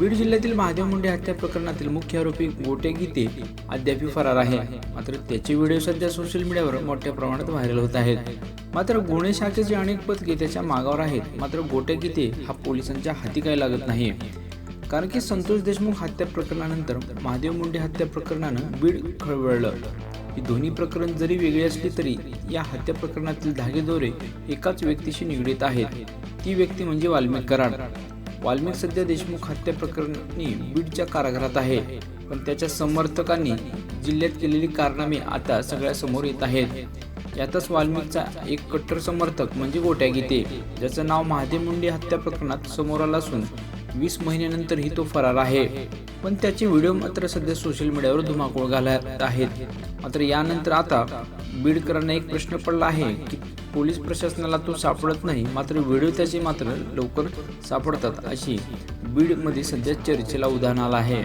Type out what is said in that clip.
बीड जिल्ह्यातील महादेव मुंडे हत्या प्रकरणातील मुख्य आरोपी गोटे गीते अद्याप फरार आहे. मात्र त्याचे व्हिडिओ सध्या सोशल मीडियावर मोठ्या प्रमाणात व्हायरल होत आहेत. मात्र गुन्हे शाखेचे अनेक पथके त्याच्या मागावर आहेत. मात्र गोटे गीते हा पोलिसांच्या हाती काय लागत नाही. कारण की संतोष देशमुख हत्या प्रकरणानंतर महादेव मुंडे हत्या प्रकरणानं बीड खळबळलं. ही दोन्ही प्रकरण जरी वेगळी असली तरी या हत्या प्रकरणातील धागेदोरे एकाच व्यक्तीशी निगडीत आहेत. ती व्यक्ती म्हणजे वाल्मिक कराड. वाल्मिक सध्या देशमुख हत्या प्रकरणी बीडच्या कारागृहात आहे. पण त्याच्या समर्थकांनी जिल्ह्यात केलेली कारनामे आता सगळ्या समोर येत आहेत. यातच वाल्मिकचा एक कट्टर समर्थक म्हणजे गोट्या गीते ज्याचं नाव महादेव मुंडे हत्या प्रकरणात समोर आलं असून वीस महिन्यानंतरही तो फरार आहे. पण त्याचे व्हिडिओ मात्र सध्या सोशल मीडियावर धुमाकूळ घालत आहेत. मात्र यानंतर आता बीडकरांना एक प्रश्न पडला आहे की पोलीस प्रशासनाला तो सापडत नाही मात्र व्हिडिओ त्याचे मात्र लवकर सापडतात अशी बीडमध्ये सध्या चर्चेला उदाहरण आलं आहे.